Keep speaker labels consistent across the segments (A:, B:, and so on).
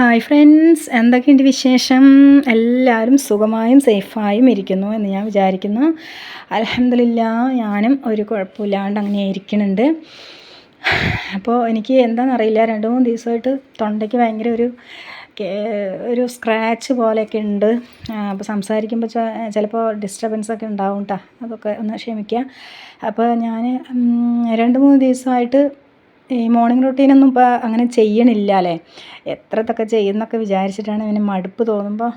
A: Hi friends എന്തൊക്കെയുണ്ട് വിശേഷം? എല്ലാവരും സുഖമായും സേഫായും ഇരിക്കുന്നു എന്ന് ഞാൻ വിചാരിക്കുന്നു. അലഹമില്ല ഞാനും ഒരു കുഴപ്പമില്ലാണ്ട് അങ്ങനെ ഇരിക്കുന്നുണ്ട്. അപ്പോൾ എനിക്ക് എന്താണെന്നറിയില്ല രണ്ട് മൂന്ന് ദിവസമായിട്ട് തൊണ്ടയ്ക്ക് ഭയങ്കര ഒരു ഒരു സ്ക്രാച്ച് പോലെയൊക്കെ ഉണ്ട്. അപ്പോൾ സംസാരിക്കുമ്പോൾ ചിലപ്പോൾ ഡിസ്റ്റർബൻസ് ഒക്കെ ഉണ്ടാവും കേട്ടോ അതൊക്കെ ഒന്ന് ക്ഷമിക്കുക അപ്പോൾ ഞാൻ രണ്ട് മൂന്ന് ദിവസമായിട്ട് ഈ മോർണിംഗ് റൊട്ടീനൊന്നും ഇപ്പോൾ അങ്ങനെ ചെയ്യണില്ല അല്ലേ? എത്രത്തൊക്കെ ചെയ്യുന്നൊക്കെ വിചാരിച്ചിട്ടാണ് ഇവന് മടുപ്പ് തോന്നുമ്പോൾ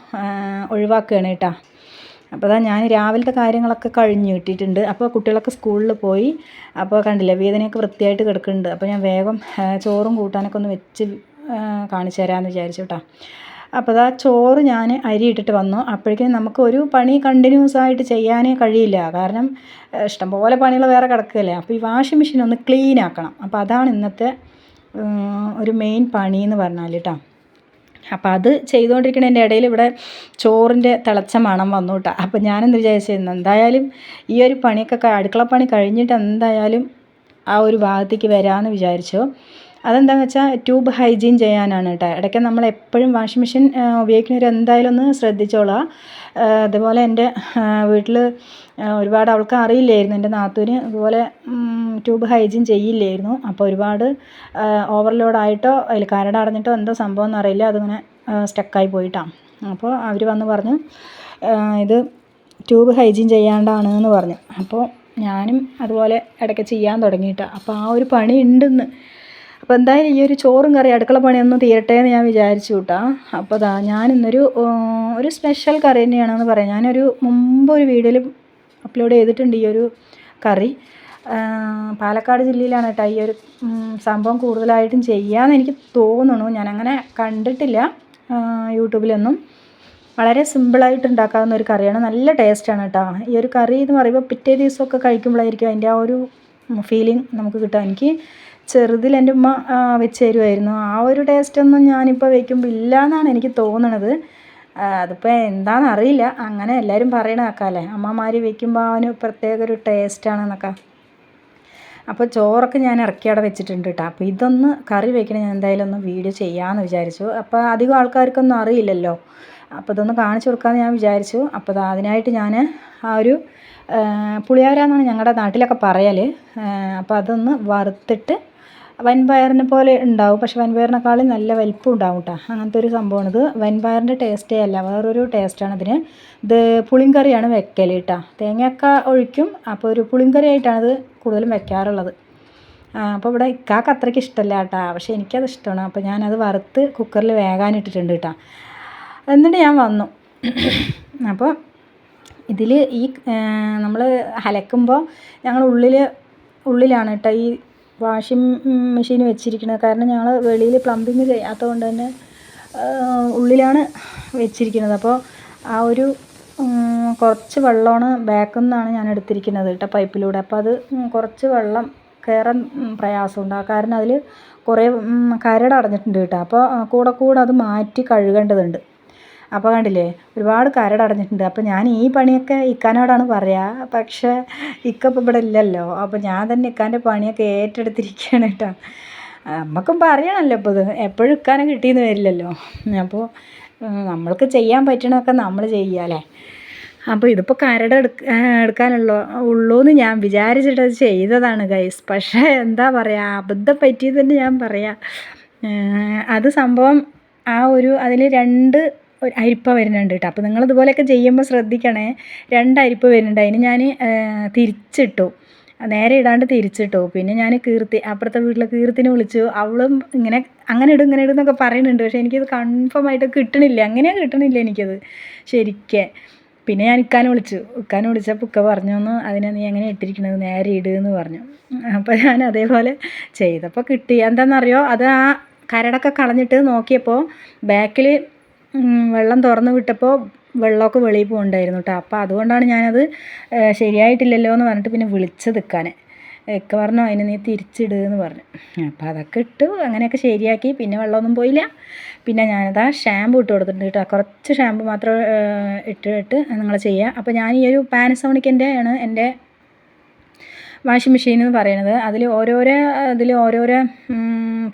A: ഒഴിവാക്കുകയാണ് കേട്ടോ. അപ്പോൾ അതാ ഞാൻ രാവിലത്തെ കാര്യങ്ങളൊക്കെ കഴിഞ്ഞ് കിട്ടിയിട്ടുണ്ട്. അപ്പോൾ കുട്ടികളൊക്കെ സ്കൂളിൽ പോയി. അപ്പോൾ കണ്ടില്ലേ വേദനയൊക്കെ വൃത്തിയായിട്ട് കിടക്കുന്നുണ്ട്. അപ്പോൾ ഞാൻ വേഗം ചോറും കൂട്ടാനൊക്കെ ഒന്ന് വെച്ച് കാണിച്ചു തരാമെന്ന് വിചാരിച്ചു കേട്ടോ. അപ്പോൾ ആ ചോറ് ഞാൻ അരി ഇട്ടിട്ട് വന്നു. അപ്പോഴേക്കും നമുക്ക് ഒരു പണി കണ്ടിന്യൂസ് ആയിട്ട് ചെയ്യാനേ കഴിയില്ല. കാരണം ഇഷ്ടംപോലെ പണികൾ വേറെ കിടക്കുകയല്ലേ. അപ്പോൾ ഈ വാഷിംഗ് മെഷീൻ ഒന്ന് ക്ലീൻ ആക്കണം. അപ്പോൾ അതാണ് ഇന്നത്തെ ഒരു മെയിൻ പണി എന്ന് പറഞ്ഞാൽ കേട്ടോ അപ്പം അത് ചെയ്തുകൊണ്ടിരിക്കുന്നതിന്റെ ഇടയിൽ ഇവിടെ ചോറിന്റെ തിളച്ച മണം വന്നു കേട്ടോ അപ്പം ഞാനെന്ത് വിചാരിച്ചിരുന്നു എന്തായാലും ഈ ഒരു പണിയൊക്കെ അടുക്കള പണി കഴിഞ്ഞിട്ട് എന്തായാലും ആ ഒരു ഭാഗത്തേക്ക് വരാമെന്ന് വിചാരിച്ചു. അതെന്താണെന്ന് വെച്ചാൽ ട്യൂബ് ഹൈജീൻ ചെയ്യാനാണ് കേട്ടോ ഇടയ്ക്ക് നമ്മൾ എപ്പോഴും വാഷിംഗ് മെഷീൻ ഉപയോഗിക്കുന്നവർ എന്തായാലും ഒന്ന് ശ്രദ്ധിച്ചോളുക അതുപോലെ എന്റെ വീട്ടിൽ ഒരുപാട് അവൾക്ക് അറിയില്ലായിരുന്നു. എന്റെ നാത്തൂന് അതുപോലെ ട്യൂബ് ഹൈജീൻ ചെയ്യില്ലായിരുന്നു. അപ്പോൾ ഒരുപാട് ഓവർലോഡായിട്ടോ അതിൽ കരട് അടഞ്ഞിട്ടോ എന്തോ സംഭവം എന്നറിയില്ല അതിങ്ങനെ സ്റ്റക്കായി പോയിട്ടാണ് അപ്പോൾ അവർ വന്ന് പറഞ്ഞു ഇത് ട്യൂബ് ഹൈജീൻ ചെയ്യാണ്ടാണ് എന്ന് പറഞ്ഞു. അപ്പോൾ ഞാനും അതുപോലെ ഇടയ്ക്ക് ചെയ്യാൻ തുടങ്ങിയിട്ടാണ് അപ്പോൾ ആ ഒരു പണി ഉണ്ടെന്ന് അപ്പോൾ എന്തായാലും ഈ ഒരു ചോറും കറി അടുക്കള പണിയൊന്നും തീരട്ടെ എന്ന് ഞാൻ വിചാരിച്ചു കൂട്ടാ. അപ്പോൾ അതാ ഞാനിന്നൊരു ഒരു സ്പെഷ്യൽ കറി തന്നെയാണെന്ന് പറയാം. ഞാനൊരു മുമ്പ് ഒരു വീഡിയോയിൽ അപ്ലോഡ് ചെയ്തിട്ടുണ്ട് ഈ ഒരു കറി. പാലക്കാട് ജില്ലയിലാണ് കേട്ടോ ഈ ഒരു സംഭവം കൂടുതലായിട്ടും ചെയ്യാമെന്ന് എനിക്ക് തോന്നുന്നു. ഞാനങ്ങനെ കണ്ടിട്ടില്ല യൂട്യൂബിലൊന്നും. വളരെ സിമ്പിളായിട്ട് ഉണ്ടാക്കാവുന്ന ഒരു കറിയാണ്. നല്ല ടേസ്റ്റാണ് കേട്ടോ. ഈ ഒരു കറി എന്ന് പറയുമ്പോൾ പിറ്റേ ദിവസമൊക്കെ കഴിക്കുമ്പോഴായിരിക്കും അതിന്റെ ആ ഒരു ഫീലിംഗ് നമുക്ക് കിട്ടുക. എനിക്ക് ചെറുതിൽ എന്റെ ഉമ്മ വെച്ച് തരുമായിരുന്നു ആ ഒരു ടേസ്റ്റൊന്നും ഞാനിപ്പോൾ വയ്ക്കുമ്പോൾ ഇല്ല എന്നാണ് എനിക്ക് തോന്നണത്. അതിപ്പോൾ എന്താണെന്ന് അറിയില്ല. അങ്ങനെ എല്ലാവരും പറയണ കേൾക്കാമല്ലേ അമ്മമാർ വയ്ക്കുമ്പോൾ അവന് പ്രത്യേക ഒരു ടേസ്റ്റാണെന്നൊക്കെ അപ്പോൾ ചോറൊക്കെ ഞാൻ ഇറക്കി അവിടെ വെച്ചിട്ടുണ്ട് കേട്ടോ അപ്പോൾ ഇതൊന്ന് കറി വെക്കണ ഞാൻ എന്തായാലും ഒന്ന് വീഡിയോ ചെയ്യാമെന്ന് വിചാരിച്ചു. അപ്പോൾ അധികം ആൾക്കാർക്കൊന്നും അറിയില്ലല്ലോ. അപ്പോൾ ഇതൊന്ന് കാണിച്ചു കൊടുക്കാമെന്ന് ഞാൻ വിചാരിച്ചു. അപ്പോൾ അതിനായിട്ട് ഞാൻ ആ ഒരു പുളിയോര എന്നാണ് ഞങ്ങളുടെ നാട്ടിലൊക്കെ പറയൽ അപ്പോൾ അതൊന്ന് വറുത്തിട്ട് വൻപയറിനെ പോലെ ഉണ്ടാവും. പക്ഷെ വൻപയറിനേക്കാളും നല്ല വലിപ്പം ഉണ്ടാവും കേട്ടോ അങ്ങനത്തെ ഒരു സംഭവമാണിത്. വൻപയറിന്റെ ടേസ്റ്റേ അല്ല. വേറൊരു ടേസ്റ്റാണ് ഇതിന്. ഇത് പുളിങ്കറിയാണ് വെക്കൽ കേട്ടോ തേങ്ങയൊക്കെ ഒഴിക്കും. അപ്പോൾ ഒരു പുളിങ്കറി ആയിട്ടാണ് ഇത് കൂടുതലും വെക്കാറുള്ളത്. അപ്പോൾ ഇവിടെ ഇക്കാക്ക് അത്രയ്ക്ക് ഇഷ്ടമല്ല കേട്ടോ പക്ഷേ എനിക്കത് ഇഷ്ടമാണ്. അപ്പോൾ ഞാനത് വറുത്ത് കുക്കറിൽ വേകാനിട്ടിട്ടുണ്ട് കേട്ടോ എന്നിട്ട് ഞാൻ വന്നു. അപ്പോൾ ഇതിൽ ഈ നമ്മൾ ഹലക്കുമ്പോൾ ഞങ്ങൾ ഉള്ളിൽ ഉള്ളിലാണ് കേട്ടോ ഈ വാഷിംഗ് മെഷീൻ വെച്ചിരിക്കുന്നത് കാരണം ഞങ്ങൾ വെളിയിൽ പ്ലംബിങ് ചെയ്യാത്തതുകൊണ്ട് തന്നെ ഉള്ളിലാണ് വെച്ചിരിക്കുന്നത്. അപ്പോൾ ആ ഒരു കുറച്ച് വെള്ളമാണ് ബാക്കിൽ നിന്നാണ് ഞാൻ എടുത്തിരിക്കുന്നത് കേട്ടോ പൈപ്പിലൂടെ. അപ്പോൾ അത് കുറച്ച് വെള്ളം കയറാൻ പ്രയാസമുണ്ട്. ആ കാരണം അതിൽ കുറേ കരട് അടഞ്ഞിട്ടുണ്ട് കേട്ടോ. അപ്പോൾ കൂടെ കൂടെ അത് മാറ്റി കഴുകേണ്ടതുണ്ട്. അപ്പോൾ കണ്ടില്ലേ ഒരുപാട് കരടടഞ്ഞിട്ടുണ്ട് അപ്പോൾ ഞാൻ ഈ പണിയൊക്കെ ഇക്കാനോടാണ് പറയുക പക്ഷേ ഇക്ക ഇപ്പോൾ ഇവിടെ ഇല്ലല്ലോ. അപ്പോൾ ഞാൻ തന്നെ ഇക്കാന്റെ പണിയൊക്കെ ഏറ്റെടുത്തിരിക്കുകയാണ് കേട്ടോ. നമുക്കും പറയണമല്ലോ ഇപ്പോൾ ഇത്. എപ്പോഴും ഇക്കാനെ കിട്ടിയെന്ന് വരില്ലല്ലോ. അപ്പോൾ നമ്മൾക്ക് ചെയ്യാൻ പറ്റണതൊക്കെ നമ്മൾ ചെയ്യാമല്ലേ അപ്പോൾ ഇതിപ്പോൾ കരട് എടുക്ക എടുക്കാനുള്ള ഉള്ളൂ എന്ന് ഞാൻ വിചാരിച്ചിട്ട് ചെയ്തതാണ് ഗൈസ് പക്ഷേ എന്താ പറയുക അബദ്ധം പറ്റിയതെന്ന് തന്നെ ഞാൻ പറയാം. അത് സംഭവം ആ ഒരു അതിൽ രണ്ട് ഒരു അരിപ്പ വരുന്നുണ്ട് കേട്ടോ അപ്പോൾ നിങ്ങൾ ഇതുപോലെയൊക്കെ ചെയ്യുമ്പോൾ ശ്രദ്ധിക്കണേ. രണ്ടരിപ്പ് വരുന്നുണ്ട്. അതിന് ഞാൻ തിരിച്ചിട്ടു. നേരെ ഇടാണ്ട് തിരിച്ചിട്ടു. പിന്നെ ഞാൻ കീർത്തി അപ്പുറത്തെ വീട്ടിലെ കീർത്തിനെ വിളിച്ചു. അവളും ഇങ്ങനെ അങ്ങനെ ഇടും ഇങ്ങനെ ഇടും എന്നൊക്കെ പറയുന്നുണ്ട്. പക്ഷേ എനിക്കത് കൺഫേം ആയിട്ട് കിട്ടണില്ല. അങ്ങനെയാണ് കിട്ടണില്ല എനിക്കത് ശരിക്കേ. പിന്നെ ഞാൻ ഇക്കാനെ വിളിച്ചു. ഇക്കാനെ വിളിച്ചപ്പോൾ ഇക്ക പറഞ്ഞു ഒന്ന് അതിനെ നീ എങ്ങനെ ഇട്ടിരിക്കണത്? നേരെ ഇടുകയെന്ന് പറഞ്ഞു. അപ്പോൾ ഞാൻ അതേപോലെ ചെയ്തപ്പോൾ കിട്ടി. എന്താണെന്നറിയോ? അത് ആ കരടൊക്കെ കളഞ്ഞിട്ട് നോക്കിയപ്പോൾ ബാക്കിൽ വെള്ളം തുറന്ന് വിട്ടപ്പോൾ വെള്ളമൊക്കെ വെളിയിൽ പോകുന്നുണ്ടായിരുന്നു കേട്ടോ അപ്പോൾ അതുകൊണ്ടാണ് ഞാനത് ശരിയായിട്ടില്ലല്ലോ എന്ന് പറഞ്ഞിട്ട് പിന്നെ വിളിച്ചത് നിൽക്കാൻ ഇക്ക പറഞ്ഞു അതിന് നീ എന്ന് പറഞ്ഞു. അപ്പോൾ അതൊക്കെ ഇട്ടു അങ്ങനെയൊക്കെ ശരിയാക്കി. പിന്നെ വെള്ളമൊന്നും പോയില്ല. പിന്നെ ഞാനത് ആ ഷാമ്പു ഇട്ട് കൊടുത്തിട്ടുണ്ട് കേട്ടോ കുറച്ച് ഷാമ്പു മാത്രം ഇട്ടിട്ട് നിങ്ങൾ ചെയ്യുക അപ്പോൾ ഞാൻ ഈ ഒരു പാനസോണിക്കിന്റെ ആണ് എന്റെ വാഷിംഗ് മെഷീൻ എന്ന് പറയുന്നത്. അതിൽ ഓരോരോ അതിൽ ഓരോരോ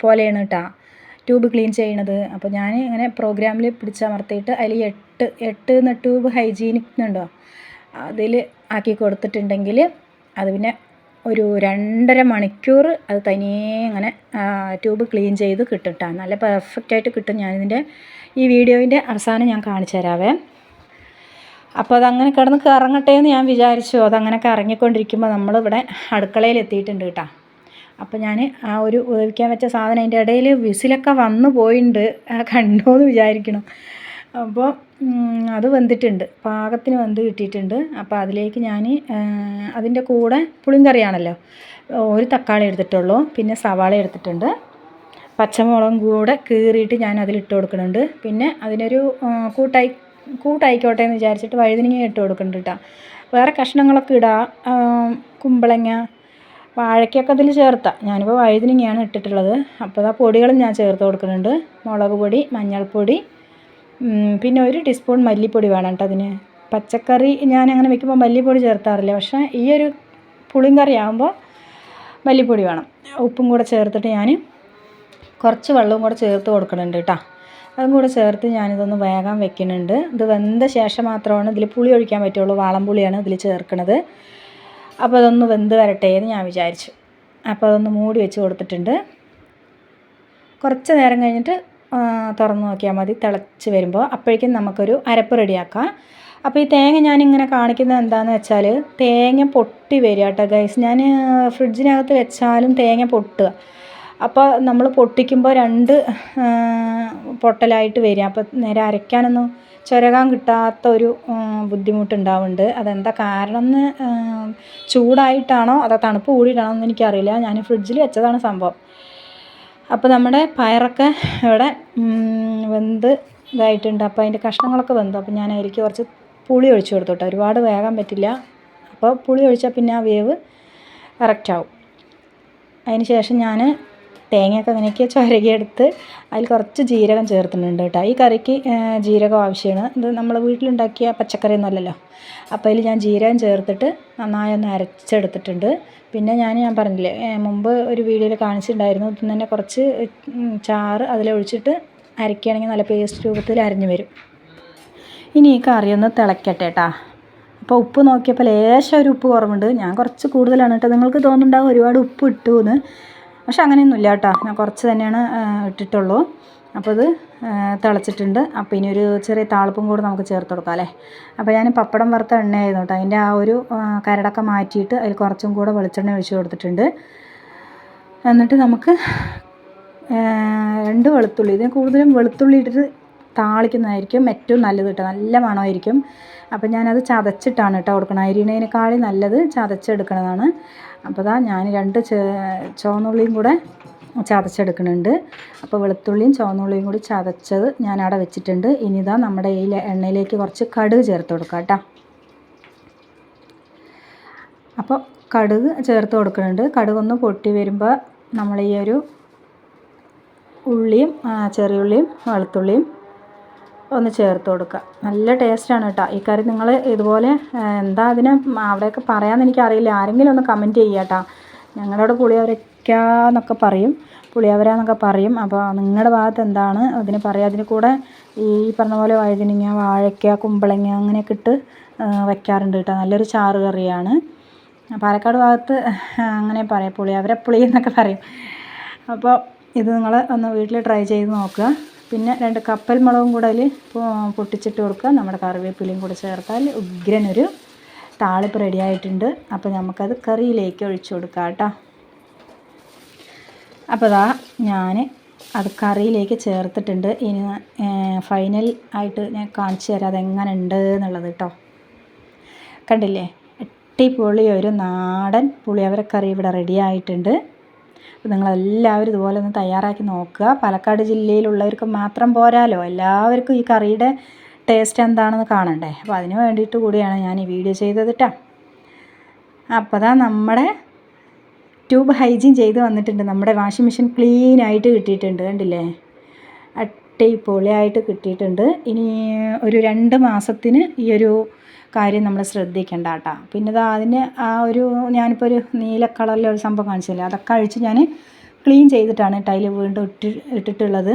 A: പോലെയാണ് കേട്ടോ ട്യൂബ് ക്ലീൻ ചെയ്യണത്. അപ്പോൾ ഞാൻ ഇങ്ങനെ പ്രോഗ്രാമിൽ പിടിച്ചമർത്തിയിട്ട് അതിൽ എട്ട് എട്ട് എന്ന ട്യൂബ് ഹൈജീനിക് എന്നുണ്ടോ അതിൽ ആക്കി കൊടുത്തിട്ടുണ്ടെങ്കിൽ അത് പിന്നെ ഒരു രണ്ടര മണിക്കൂർ അത് തനിയെ ഇങ്ങനെ ട്യൂബ് ക്ലീൻ ചെയ്ത് കിട്ടും കേട്ടോ നല്ല പെർഫെക്റ്റായിട്ട് കിട്ടും ഞാനിതിന്റെ ഈ വീഡിയോന്റെ അവസാനം ഞാൻ കാണിച്ചു തരാവേ. അപ്പോൾ അതങ്ങനെ കിടന്ന് കറങ്ങട്ടെ എന്ന് ഞാൻ വിചാരിച്ചു. അതങ്ങനെ കറങ്ങിക്കൊണ്ടിരിക്കുമ്പോൾ നമ്മളിവിടെ അടുക്കളയിൽ എത്തിയിട്ടുണ്ട് കേട്ടോ. അപ്പോൾ ഞാൻ ആ ഒരു വേവിക്കാൻ വെച്ച സാധനം അതിന്റെ ഇടയിൽ വിസിലൊക്കെ വന്നു പോയിട്ടുണ്ട് കണ്ടോ എന്ന് വിചാരിക്കണം. അപ്പോൾ അത് വെന്തിട്ടുണ്ട്. പാകത്തിന് വെന്ത് കിട്ടിയിട്ടുണ്ട്. അപ്പോൾ അതിലേക്ക് ഞാൻ അതിന്റെ കൂടെ പുളിങ്കറിയാണല്ലോ. ഒരു തക്കാളി എടുത്തിട്ടുള്ളൂ. പിന്നെ സവാള എടുത്തിട്ടുണ്ട്. പച്ചമുളകും കൂടെ കീറിയിട്ട് ഞാൻ അതിലിട്ട് കൊടുക്കുന്നുണ്ട് പിന്നെ അതിനൊരു കൂട്ടായി കൂട്ടായിക്കോട്ടെ എന്ന് വിചാരിച്ചിട്ട് വഴുതനങ്ങ ഇട്ട് കൊടുക്കുന്നുണ്ട് കേട്ടോ വേറെ കഷ്ണങ്ങളൊക്കെ ഇടാം. കുമ്പളങ്ങ വാഴയ്ക്കൊക്കെ അതിൽ ചേർത്താം. ഞാനിപ്പോൾ വഴുതനങ്ങയാണ് ഇട്ടിട്ടുള്ളത്. അപ്പോൾ ആ പൊടികളും ഞാൻ ചേർത്ത് കൊടുക്കുന്നുണ്ട്. മുളക് പൊടി മഞ്ഞൾപ്പൊടി പിന്നെ ഒരു ടീസ്പൂൺ മല്ലിപ്പൊടി വേണം കേട്ടോ അതിന്. പച്ചക്കറി ഞാൻ അങ്ങനെ വെക്കുമ്പോൾ മല്ലിപ്പൊടി ചേർത്താറില്ല. പക്ഷേ ഈ ഒരു പുളിങ്കറി ആകുമ്പോൾ മല്ലിപ്പൊടി വേണം. ഉപ്പും കൂടെ ചേർത്തിട്ട് ഞാൻ കുറച്ച് വെള്ളവും കൂടെ ചേർത്ത് കൊടുക്കുന്നുണ്ട് കേട്ടോ അതും കൂടെ ചേർത്ത് ഞാനിതൊന്ന് വേഗം വെക്കുന്നുണ്ട്. ഇത് വെന്ത ശേഷം മാത്രമാണ് ഇതിൽ പുളി ഒഴിക്കാൻ പറ്റുള്ളൂ. വാളം പുളിയാണ് ഇതിൽ ചേർക്കുന്നത് അപ്പോൾ അതൊന്ന് വെന്ത് വരട്ടെ എന്ന് ഞാൻ വിചാരിച്ചു. അപ്പോൾ അതൊന്ന് മൂടി വെച്ച് കൊടുത്തിട്ടുണ്ട്. കുറച്ച് നേരം കഴിഞ്ഞിട്ട് തുറന്ന് നോക്കിയാൽ മതി തിളച്ച് വരുമ്പോൾ അപ്പോഴേക്കും നമുക്കൊരു അരപ്പ് റെഡിയാക്കാം. അപ്പോൾ ഈ തേങ്ങ ഞാനിങ്ങനെ കാണിക്കുന്നത് എന്താണെന്ന് വെച്ചാൽ തേങ്ങ പൊട്ടി വരിക കേട്ടോ ഗൈസ് ഞാൻ ഫ്രിഡ്ജിനകത്ത് വെച്ചാലും തേങ്ങ പൊട്ടുക. അപ്പോൾ നമ്മൾ പൊട്ടിക്കുമ്പോൾ രണ്ട് പൊട്ടലായിട്ട് വരിക. അപ്പോൾ നേരെ അരയ്ക്കാനൊന്നും ചുരകാൻ കിട്ടാത്ത ഒരു ബുദ്ധിമുട്ടുണ്ടാവുന്നുണ്ട് അതെന്താ കാരണം എന്ന് ചൂടായിട്ടാണോ അതോ തണുപ്പ് കൂടിയിട്ടാണോ എന്ന് എനിക്കറിയില്ല. ഞാൻ ഫ്രിഡ്ജിൽ വെച്ചതാണ് സംഭവം. അപ്പോൾ നമ്മുടെ പയറൊക്കെ ഇവിടെ വെന്ത് ഇതായിട്ടുണ്ട്. അപ്പോൾ അതിന്റെ കഷ്ണങ്ങളൊക്കെ വെന്തു. അപ്പോൾ ഞാൻ അതിലേക്ക് കുറച്ച് പുളി ഒഴിച്ചു കൊടുത്തു കേട്ടോ. ഒരുപാട് വേഗം പറ്റില്ല. അപ്പോൾ പുളി ഒഴിച്ചാൽ പിന്നെ ആ വേവ് കറക്റ്റാവും അതിന് ശേഷം ഞാൻ തേങ്ങയൊക്കെ അങ്ങനെയൊക്കെ ചുരകിയെടുത്ത് അതിൽ കുറച്ച് ജീരകം ചേർത്തിട്ടുണ്ട് കേട്ടോ. ഈ കറിക്ക് ജീരകം ആവശ്യമാണ്. ഇത് നമ്മൾ വീട്ടിലുണ്ടാക്കിയ പച്ചക്കറി ഒന്നുമല്ലല്ലോ അപ്പോൾ അതിൽ ഞാൻ ജീരകം ചേർത്തിട്ട് നന്നായി ഒന്ന് അരച്ചെടുത്തിട്ടുണ്ട്. പിന്നെ ഞാൻ ഞാൻ പറഞ്ഞില്ലേ മുമ്പ് ഒരു വീഡിയോയിൽ കാണിച്ചിട്ടുണ്ടായിരുന്നു. ഇതിൽ തന്നെ കുറച്ച് ചാറ് അതിലൊഴിച്ചിട്ട് അരയ്ക്കുകയാണെങ്കിൽ നല്ല പേസ്റ്റ് രൂപത്തിൽ അരഞ്ഞു വരും. ഇനി ഈ കറി ഒന്ന് തിളയ്ക്കട്ടെ കേട്ടോ അപ്പോൾ ഉപ്പ് നോക്കിയപ്പോൾ ലേശം ഒരു ഉപ്പ് കുറവുണ്ട്. ഞാൻ കുറച്ച് കൂടുതലാണ് കേട്ടോ നിങ്ങൾക്ക് തോന്നുന്നുണ്ടാവും ഒരുപാട് ഉപ്പ് ഇട്ടു എന്ന് പക്ഷെ അങ്ങനെയൊന്നുമില്ല കേട്ടോ. ഞാൻ കുറച്ച് തന്നെയാണ് ഇട്ടിട്ടുള്ളൂ. അപ്പോൾ ഇത് തിളച്ചിട്ടുണ്ട്. അപ്പോൾ ഇനി ഒരു ചെറിയ താളിപ്പും കൂടെ നമുക്ക് ചേർത്ത് കൊടുക്കാം അല്ലേ? അപ്പോൾ ഞാൻ പപ്പടം വറുത്ത എണ്ണയായിരുന്നു കേട്ടോ. അതിന്റെ ആ ഒരു കരടൊക്കെ മാറ്റിയിട്ട് അതിൽ കുറച്ചും കൂടെ വെളിച്ചെണ്ണ ഒഴിച്ച് കൊടുത്തിട്ടുണ്ട്. എന്നിട്ട് നമുക്ക് രണ്ട് വെളുത്തുള്ളി. ഇതിന് കൂടുതലും വെളുത്തുള്ളി ഇട്ടിട്ട് താളിക്കുന്നതായിരിക്കും ഏറ്റവും നല്ലത് കേട്ടോ. നല്ല മണമായിരിക്കും. അപ്പം ഞാനത് ചതച്ചിട്ടാണ് കേട്ടോ കൊടുക്കണം അരിയണേനേക്കാളും നല്ലത് ചതച്ചെടുക്കണതാണ്. അപ്പോൾ ഇതാ ഞാൻ രണ്ട് ചുവന്നുള്ളിയും കൂടെ ചതച്ചെടുക്കുന്നുണ്ട്. അപ്പോൾ വെളുത്തുള്ളിയും ചുവന്നുള്ളിയും കൂടി ചതച്ചത് ഞാൻ അവിടെ വെച്ചിട്ടുണ്ട്. ഇനി ഇതാ നമ്മുടെ ഈ എണ്ണയിലേക്ക് കുറച്ച് കടുക് ചേർത്ത് കൊടുക്കാം കേട്ടോ. അപ്പോൾ കടുക് ചേർത്ത് കൊടുക്കുന്നുണ്ട്. കടുകൊന്ന് പൊട്ടി വരുമ്പോൾ നമ്മൾ ഈ ഒരു ഉള്ളിയും ചെറിയുള്ളിയും വെളുത്തുള്ളിയും ഒന്ന് ചേർത്ത് കൊടുക്കുക. നല്ല ടേസ്റ്റാണ് കേട്ടോ ഈ കറി നിങ്ങൾ ഇതുപോലെ എന്താ അതിന് അവിടെയൊക്കെ പറയാമെന്ന് എനിക്കറിയില്ല. ആരെങ്കിലും ഒന്ന് കമന്റ് ചെയ്യുക കേട്ടോ ഞങ്ങളവിടെ പുളിയവരയ്ക്കാന്നൊക്കെ പറയും. പുളിയവര എന്നൊക്കെ പറയും. അപ്പോൾ നിങ്ങളുടെ ഭാഗത്ത് എന്താണ് അതിന് പറയുക അതിന് കൂടെ ഈ പറഞ്ഞ പോലെ വഴുതിനിങ്ങ വാഴയ്ക്ക കുമ്പളങ്ങ അങ്ങനെയൊക്കെ ഇട്ട് വയ്ക്കാറുണ്ട് കേട്ടോ നല്ലൊരു ചാറ് കറിയാണ്. പാലക്കാട് ഭാഗത്ത് അങ്ങനെ പറയാം. പുളിയവരെ പുളി എന്നൊക്കെ പറയും. അപ്പോൾ ഇത് നിങ്ങൾ ഒന്ന് വീട്ടിൽ ട്രൈ ചെയ്ത് നോക്കുക. പിന്നെ രണ്ട് കപ്പൽ മുളകും കൂടെ അതിൽ പൊട്ടിച്ചിട്ട് കൊടുക്കുക. നമ്മുടെ കറിവേപ്പിലയും കൂടെ ചേർത്താൽ ഉഗ്രനൊരു താളിപ്പ് റെഡി ആയിട്ടുണ്ട്. അപ്പോൾ നമുക്കത് കറിയിലേക്ക് ഒഴിച്ചു കൊടുക്കാം കേട്ടോ. അപ്പോൾ അതാ ഞാൻ അത് കറിയിലേക്ക് ചേർത്തിട്ടുണ്ട്. ഇനി ഫൈനൽ ആയിട്ട് ഞാൻ കാണിച്ചു തരാം അതെങ്ങനെ ഉണ്ട് എന്നുള്ളത് കേട്ടോ. കണ്ടില്ലേ? അടിപൊളി ഒരു നാടൻ പുളിയവരക്കറി ഇവിടെ റെഡി ആയിട്ടുണ്ട്. അപ്പോൾ നിങ്ങളെല്ലാവരും ഇതുപോലെ ഒന്ന് തയ്യാറാക്കി നോക്കുക. പാലക്കാട് ജില്ലയിലുള്ളവർക്ക് മാത്രം പോരാലോ? എല്ലാവർക്കും ഈ കറിയുടെ ടേസ്റ്റ് എന്താണെന്ന് കാണണ്ടേ? അപ്പോൾ അതിന് വേണ്ടിയിട്ട് കൂടിയാണ് ഞാൻ ഈ വീഡിയോ ചെയ്തത് കേട്ടോ അപ്പോൾ നമ്മുടെ ട്യൂബ് ഹൈജീൻ ചെയ്ത് വന്നിട്ടുണ്ട്. നമ്മുടെ വാഷിംഗ് മെഷീൻ ക്ലീൻ ആയിട്ട് കിട്ടിയിട്ടുണ്ട്. കണ്ടില്ലേ? അടിപൊളിയായിട്ട് കിട്ടിയിട്ടുണ്ട്. ഇനി ഒരു രണ്ട് മാസത്തിന് ഈ ഒരു കാര്യം നമ്മൾ ശ്രദ്ധിക്കേണ്ട കേട്ടോ പിന്നെ ഇതാ അതിന് ആ ഒരു ഞാനിപ്പോൾ ഒരു നീല കളറിലെ ഒരു സംഭവം കാണിച്ചില്ലേ? അതൊക്കെ അഴിച്ച് ഞാൻ ക്ലീൻ ചെയ്തിട്ടാണ് ടൈൽ വീണ്ടും ഇട്ട് ഇട്ടിട്ടുള്ളത്.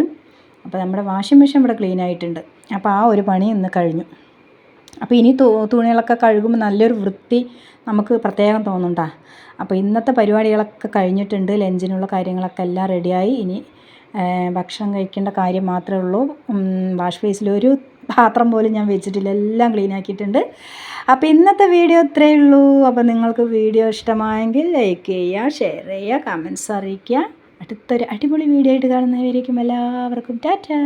A: അപ്പോൾ നമ്മുടെ വാഷിംഗ് മെഷീൻ ഇവിടെ ക്ലീൻ ആയിട്ടുണ്ട്. അപ്പോൾ ആ ഒരു പണി ഇന്ന് കഴിഞ്ഞു. അപ്പോൾ ഇനി തുണികളൊക്കെ കഴുകുമ്പോൾ നല്ലൊരു വൃത്തി നമുക്ക് പ്രത്യേകം തോന്നുന്നുണ്ടാ അപ്പോൾ ഇന്നത്തെ പരിപാടികളൊക്കെ കഴിഞ്ഞിട്ടുണ്ട്. ലഞ്ചിനുള്ള കാര്യങ്ങളൊക്കെ എല്ലാം റെഡിയായി ഇനി ഭക്ഷണം കഴിക്കേണ്ട കാര്യം മാത്രമേ ഉള്ളൂ. വാഷ് ഒരു പാത്രം പോലും ഞാൻ വെച്ചിട്ടില്ല. എല്ലാം ക്ലീൻ ആക്കിയിട്ടുണ്ട്. അപ്പോൾ ഇന്നത്തെ വീഡിയോ ഇത്രയേ ഉള്ളൂ. അപ്പോൾ നിങ്ങൾക്ക് വീഡിയോ ഇഷ്ടമായെങ്കിൽ ലൈക്ക് ചെയ്യുക ഷെയർ ചെയ്യുക കമൻസ് അറിയിക്കുക. അടുത്തൊരു അടിപൊളി വീഡിയോ ആയിട്ട് കാണുന്നവരേക്കും എല്ലാവർക്കും ടാറ്റാ.